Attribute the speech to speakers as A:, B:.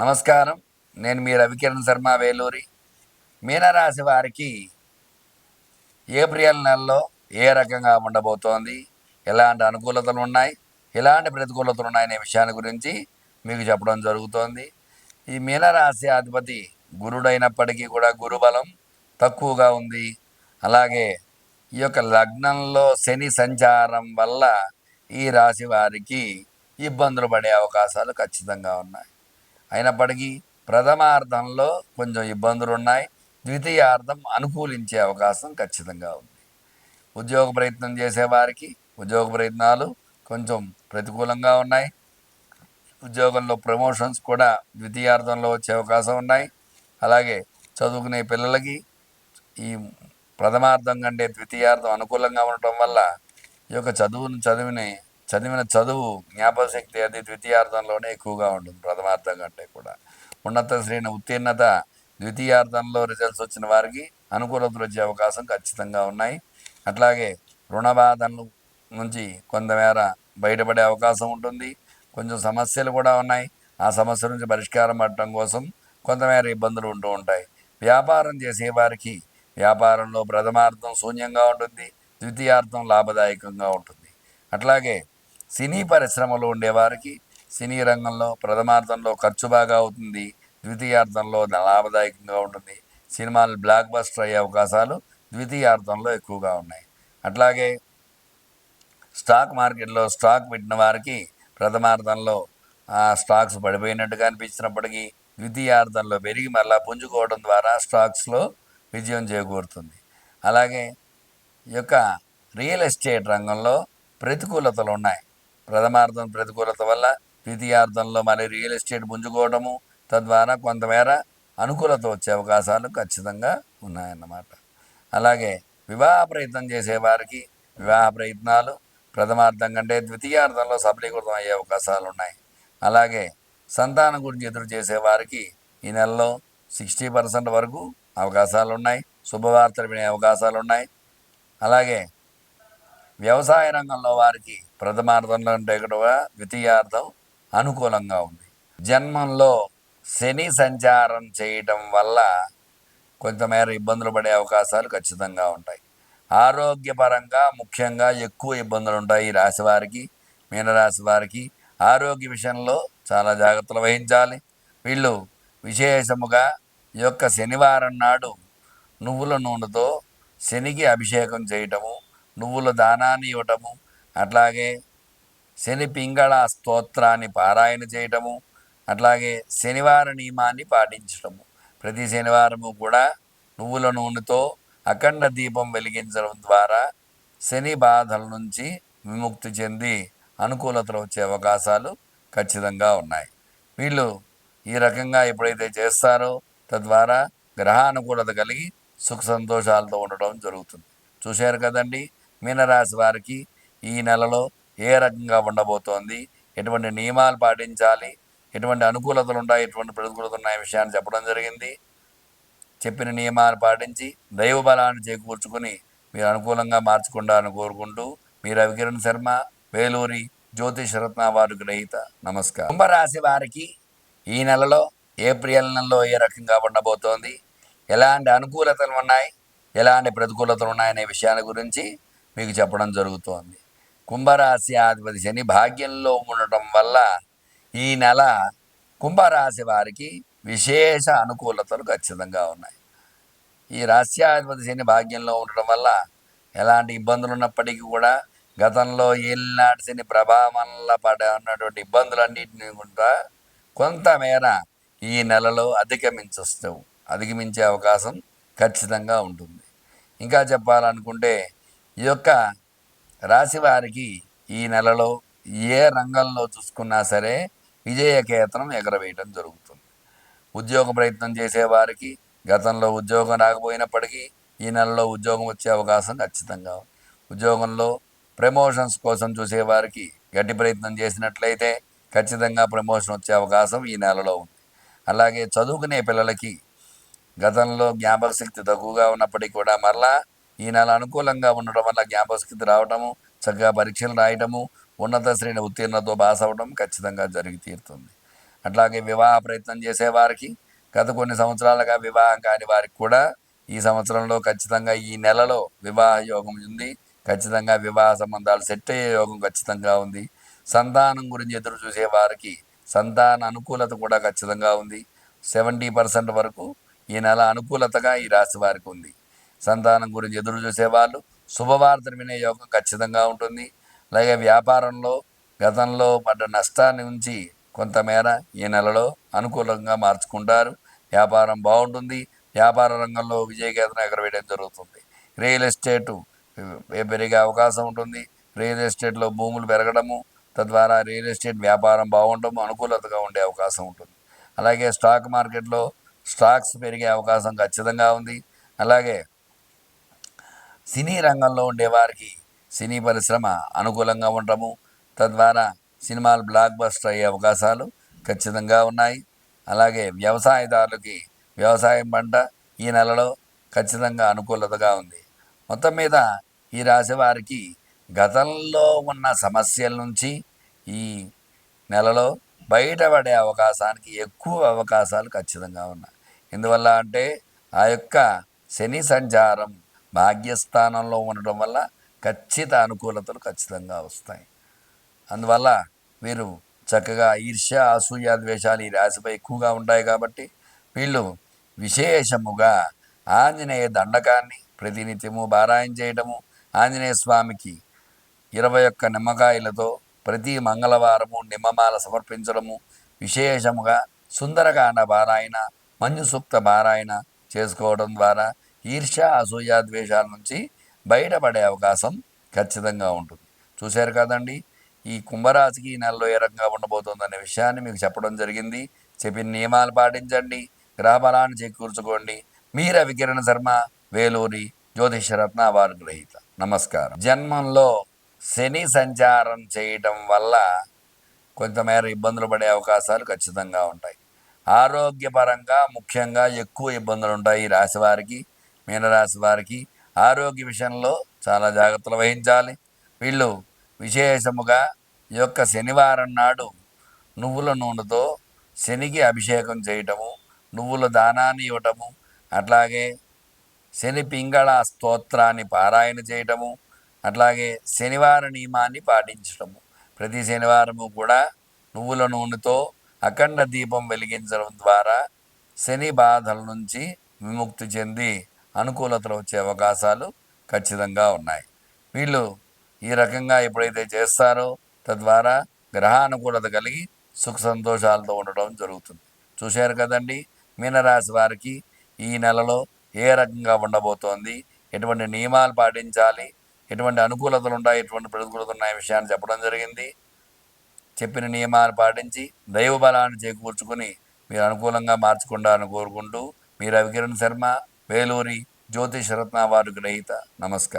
A: నమస్కారం. నేను మీ రవికిరణ్ శర్మ వేలూరి. మీనరాశి వారికి ఏప్రిల్ నెలలో ఏ రకంగా ఉండబోతోంది? ఎలాంటి అనుకూలతలు ఉన్నాయి? ఎలాంటి ప్రతికూలతలు ఉన్నాయనే విషయాన్ని గురించి మీకు చెప్పడం జరుగుతోంది. ఈ మీనరాశి అధిపతి గురుడైనప్పటికీ కూడా గురుబలం తక్కువగా ఉంది. అలాగే ఈ యొక్క లగ్నంలో శని సంచారం వల్ల ఈ రాశి వారికి ఇబ్బందులు పడే అవకాశాలు ఖచ్చితంగా ఉన్నాయి. అయినప్పటికీ ప్రథమార్థంలో కొంచెం ఇబ్బందులు ఉన్నాయి ద్వితీయార్థం అనుకూలించే అవకాశం ఖచ్చితంగా ఉంది. ఉద్యోగ ప్రయత్నం చేసేవారికి ఉద్యోగ ప్రయత్నాలు కొంచెం ప్రతికూలంగా ఉన్నాయి. ఉద్యోగంలో ప్రమోషన్స్ కూడా ద్వితీయార్థంలో వచ్చే అవకాశం ఉన్నాయి. అలాగే చదువుకునే పిల్లలకి ఈ ప్రథమార్థం కంటే ద్వితీయార్థం అనుకూలంగా ఉండటం వల్ల ఈ యొక్క చదువును చదివిని చదివిన చదువు జ్ఞాపకశక్తి అది ద్వితీయార్థంలోనే ఎక్కువగా ఉంటుంది ప్రథమార్థం కంటే కూడా. ఉన్నత శ్రేణి ఉత్తీర్ణత ద్వితీయార్థంలో రిజల్ట్స్ వచ్చిన వారికి అనుకూలతలు వచ్చే అవకాశం ఖచ్చితంగా ఉన్నాయి. అట్లాగే రుణ నుంచి కొంతమేర బయటపడే అవకాశం ఉంటుంది. కొంచెం సమస్యలు కూడా ఉన్నాయి. ఆ సమస్య నుంచి పరిష్కారం పడటం కోసం కొంతమేర ఇబ్బందులు ఉంటూ ఉంటాయి. వ్యాపారం చేసే వారికి వ్యాపారంలో ప్రథమార్థం శూన్యంగా ఉంటుంది. ద్వితీయార్థం లాభదాయకంగా ఉంటుంది. అట్లాగే సినీ పరిశ్రమలో ఉండేవారికి సినీ రంగంలో ప్రథమార్థంలో ఖర్చు బాగా అవుతుంది. ద్వితీయార్థంలో లాభదాయకంగా ఉంటుంది. సినిమాలు బ్లాక్ బస్టర్ అయ్యే అవకాశాలు ద్వితీయార్థంలో ఎక్కువగా ఉన్నాయి. అట్లాగే స్టాక్ మార్కెట్లో స్టాక్ పెట్టిన వారికి ప్రథమార్థంలో స్టాక్స్ పడిపోయినట్టుగా అనిపించినప్పటికీ ద్వితీయార్థంలో పెరిగి మరలా పుంజుకోవడం ద్వారా స్టాక్స్లో విజయం చేకూరుతుంది. అలాగే ఈ యొక్క రియల్ ఎస్టేట్ రంగంలో ప్రతికూలతలు ఉన్నాయి. ప్రథమార్థం ప్రతికూలత వల్ల ద్వితీయార్థంలో మరి రియల్ ఎస్టేట్ పుంజుకోవడము తద్వారా కొంతమేర అనుకూలత వచ్చే అవకాశాలు ఖచ్చితంగా ఉన్నాయన్నమాట. అలాగే వివాహ ప్రయత్నం చేసేవారికి వివాహ ప్రయత్నాలు ప్రథమార్థం కంటే ద్వితీయార్థంలో సఫలీకృతం అయ్యే అవకాశాలు ఉన్నాయి. అలాగే సంతానం గురించి ఎదురు చేసేవారికి ఈ నెలలో సిక్స్టీ పర్సెంట్ వరకు అవకాశాలు ఉన్నాయి. శుభవార్తలు వినే అవకాశాలు ఉన్నాయి. అలాగే వ్యవసాయ రంగంలో వారికి ప్రథమార్థంలో అంటే కూడా ద్వితీయార్థం అనుకూలంగా ఉంది. జన్మంలో శని సంచారం చేయటం వల్ల కొంతమేర ఇబ్బందులు పడే అవకాశాలు ఖచ్చితంగా ఉంటాయి. ఆరోగ్యపరంగా ముఖ్యంగా ఎక్కువ ఇబ్బందులు ఉంటాయి ఈ రాశి వారికి మీనరాశి వారికి. ఆరోగ్య విషయంలో చాలా జాగ్రత్తలు వహించాలి. వీళ్ళు విశేషముగా ఈ యొక్క శనివారం నాడు నువ్వుల నూనెతో శనికి అభిషేకం చేయటము నువ్వుల దానాన్ని ఇవ్వటము అట్లాగే శని పింగళ స్తోత్రాన్ని పారాయణ చేయటము అట్లాగే శనివార నియమాన్ని పాటించటము. ప్రతి శనివారము కూడా నువ్వుల నూనెతో అఖండ దీపం వెలిగించడం ద్వారా శని బాధల నుంచి విముక్తి చెంది అనుకూలతలు వచ్చే అవకాశాలు ఖచ్చితంగా ఉన్నాయి. వీళ్ళు ఈ రకంగా ఎప్పుడైతే చేస్తారో తద్వారా గ్రహానుకూలత కలిగి సుఖ సంతోషాలతో ఉండడం జరుగుతుంది. చూశారు కదండి మీనరాశి వారికి ఈ నెలలో ఏ రకంగా ఉండబోతోంది? ఎటువంటి నియమాలు పాటించాలి? ఎటువంటి అనుకూలతలు ఉన్నాయి ఎటువంటి ప్రతికూలతలు ఉన్నాయి? విషయాన్ని చెప్పడం జరిగింది. చెప్పిన నియమాలు పాటించి దైవ బలాన్ని చేకూర్చుకుని మీరు అనుకూలంగా మార్చుకుంటారని కోరుకుంటూ మీ రవికిరణ్ శర్మ వేలూరి జ్యోతిష్ రత్న వారి గ్రహీత. నమస్కారం. కుంభరాశి వారికి ఈ నెలలో ఏప్రిల్ నెలలో ఏ రకంగా ఉండబోతోంది? ఎలాంటి అనుకూలతలు ఉన్నాయి? ఎలాంటి ప్రతికూలతలు ఉన్నాయనే విషయాల గురించి మీకు చెప్పడం జరుగుతోంది. కుంభరాశి అధిపతి శని భాగ్యంలో ఉండటం వల్ల ఈ నెల కుంభరాశి వారికి విశేష అనుకూలతలు ఖచ్చితంగా ఉన్నాయి. ఈ రాశ్యాధిపతి శని భాగ్యంలో ఉండటం వల్ల ఎలాంటి ఇబ్బందులు ఉన్నప్పటికీ కూడా గతంలో ఏలినాటి శని ప్రభావం పడే పడ ఉన్నటువంటి ఇబ్బందులన్నింటినీ కూడా కొంతమేర ఈ నెలలో అధిగమించొస్తావు అధిగమించే అవకాశం ఖచ్చితంగా ఉంటుంది. ఇంకా చెప్పాలనుకుంటే ఈ యొక్క రాశివారికి ఈ నెలలో ఏ రంగంలో చూసుకున్నా సరే విజయకేతనం ఎగరవేయటం జరుగుతుంది. ఉద్యోగ ప్రయత్నం చేసేవారికి గతంలో ఉద్యోగం రాకపోయినప్పటికీ ఈ నెలలో ఉద్యోగం వచ్చే అవకాశం ఖచ్చితంగా ఉద్యోగంలో ప్రమోషన్స్ కోసం చూసేవారికి గట్టి ప్రయత్నం చేసినట్లయితే ఖచ్చితంగా ప్రమోషన్ వచ్చే అవకాశం ఈ నెలలో ఉంది. అలాగే చదువుకునే పిల్లలకి గతంలో జ్ఞాపక శక్తి తక్కువగా ఉన్నప్పటికీ కూడా మరలా ఈ నెల అనుకూలంగా ఉండటం వల్ల జ్ఞాపక కింద రావటము చక్కగా పరీక్షలు రాయటము ఉన్నత శ్రేణి ఉత్తీర్ణతో పాస్ అవ్వడం ఖచ్చితంగా జరిగి తీరుతుంది. అట్లాగే వివాహ ప్రయత్నం చేసేవారికి గత కొన్ని సంవత్సరాలుగా వివాహం కాని వారికి కూడా ఈ సంవత్సరంలో ఖచ్చితంగా ఈ నెలలో వివాహ యోగం ఉంది. ఖచ్చితంగా వివాహ సంబంధాలు సెట్ అయ్యే యోగం ఖచ్చితంగా ఉంది. సంతానం గురించి ఎదురు చూసే వారికి సంతాన అనుకూలత కూడా ఖచ్చితంగా ఉంది. సెవెంటీ పర్సెంట్ వరకు ఈ నెల అనుకూలతగా ఈ రాశి వారికి ఉంది. సంతానం గురించి ఎదురు చూసేవాళ్ళు శుభవార్తను వినే యోగం ఖచ్చితంగా ఉంటుంది. అలాగే వ్యాపారంలో గతంలో పడ్డ నష్టాన్ని ఉంచి కొంతమేర ఈ నెలలో అనుకూలంగా మార్చుకుంటారు. వ్యాపారం బాగుంటుంది. వ్యాపార రంగంలో విజయకేతనం ఎగరవేయడం జరుగుతుంది. రియల్ ఎస్టేటు పెరిగే అవకాశం ఉంటుంది. రియల్ ఎస్టేట్లో భూములు పెరగడము తద్వారా రియల్ ఎస్టేట్ వ్యాపారం బాగుండము అనుకూలతగా ఉండే అవకాశం ఉంటుంది. అలాగే స్టాక్ మార్కెట్లో స్టాక్స్ పెరిగే అవకాశం ఖచ్చితంగా ఉంది. అలాగే సినీ రంగంలో ఉండేవారికి సినీ పరిశ్రమ అనుకూలంగా ఉండటము తద్వారా సినిమాలు బ్లాక్ బస్టర్ అయ్యే అవకాశాలు ఖచ్చితంగా ఉన్నాయి. అలాగే వ్యవసాయదారులకి వ్యవసాయం పంట ఈ నెలలో ఖచ్చితంగా అనుకూలతగా ఉంది. మొత్తం మీద ఈ రాశి వారికి గతంలో ఉన్న సమస్యల నుంచి ఈ నెలలో బయటపడే అవకాశానికి ఎక్కువ అవకాశాలు ఖచ్చితంగా ఉన్నాయి. ఎందువల్ల అంటే ఆ యొక్క శని సంచారం భాగ్యస్థానంలో ఉండటం వల్ల ఖచ్చిత అనుకూలతలు ఖచ్చితంగా వస్తాయి. అందువల్ల వీరు చక్కగా ఈర్ష్య అసూయ ద్వేషాలు ఈ రాశిపై ఎక్కువగా ఉంటాయి కాబట్టి వీళ్ళు విశేషముగా ఆంజనేయ దండకాన్ని ప్రతినిత్యము పారాయణ చేయటము ఆంజనేయ స్వామికి ఇరవై ఒక్క నిమ్మకాయలతో ప్రతి మంగళవారము నిమ్మమాల సమర్పించడము విశేషముగా సుందరకాండ పారాయణ మంజు సూక్త పారాయణ చేసుకోవడం ద్వారా ఈర్ష అసూయ ద్వేషాల నుంచి బయటపడే అవకాశం ఖచ్చితంగా ఉంటుంది. చూశారు కదండి ఈ కుంభరాశికి ఈ నెలలో ఏ రకంగా ఉండబోతుందనే విషయాన్ని మీకు చెప్పడం జరిగింది. చెప్పిన నియమాలు పాటించండి గ్రహబలాన్ని చేకూర్చుకోండి. మీర వికిరణ శర్మ వేలూరి జ్యోతిషరత్న అవార్డు గ్రహీత నమస్కారం. జన్మంలో శని సంచారం చేయటం వల్ల కొంతమేర ఇబ్బందులు పడే అవకాశాలు ఖచ్చితంగా ఉంటాయి. ఆరోగ్యపరంగా ముఖ్యంగా ఎక్కువ ఇబ్బందులు ఉంటాయి ఈ రాశి వారికి. మీనరాశి వారికి ఆరోగ్య విషయంలో చాలా జాగ్రత్తలు వహించాలి. వీళ్ళు విశేషముగా ఈ యొక్క శనివారం నాడు నువ్వుల నూనెతో శనికి అభిషేకం చేయటము నువ్వుల దానాన్ని ఇవ్వటము అట్లాగే శని పింగళ స్తోత్రాన్ని పారాయణ చేయటము అట్లాగే శనివార నియమాన్ని పాటించటము. ప్రతి శనివారము కూడా నువ్వుల నూనెతో అఖండ దీపం వెలిగించడం ద్వారా శని బాధల నుంచి విముక్తి చెంది అనుకూలతలు వచ్చే అవకాశాలు ఖచ్చితంగా ఉన్నాయి. వీళ్ళు ఈ రకంగా ఎప్పుడైతే చేస్తారో తద్వారా గ్రహానుకూలత కలిగి సుఖ సంతోషాలతో ఉండడం జరుగుతుంది. చూశారు కదండి మీనరాశి వారికి ఈ నెలలో ఏ రకంగా ఉండబోతోంది ఎటువంటి నియమాలు పాటించాలి ఎటువంటి అనుకూలతలు ఉన్నాయి ఎటువంటి ప్రతికూలతలు ఉన్నాయి విషయాన్ని చెప్పడం జరిగింది. చెప్పిన నియమాలు పాటించి దైవ బలాన్ని చేకూర్చుకుని మీరు అనుకూలంగా మార్చుకుంటారని కోరుకుంటూ మీరు అవికిరణ్ శర్మ వేలూరి జ్యోతిష్ రత్న వారి గ్రహీత నమస్కారం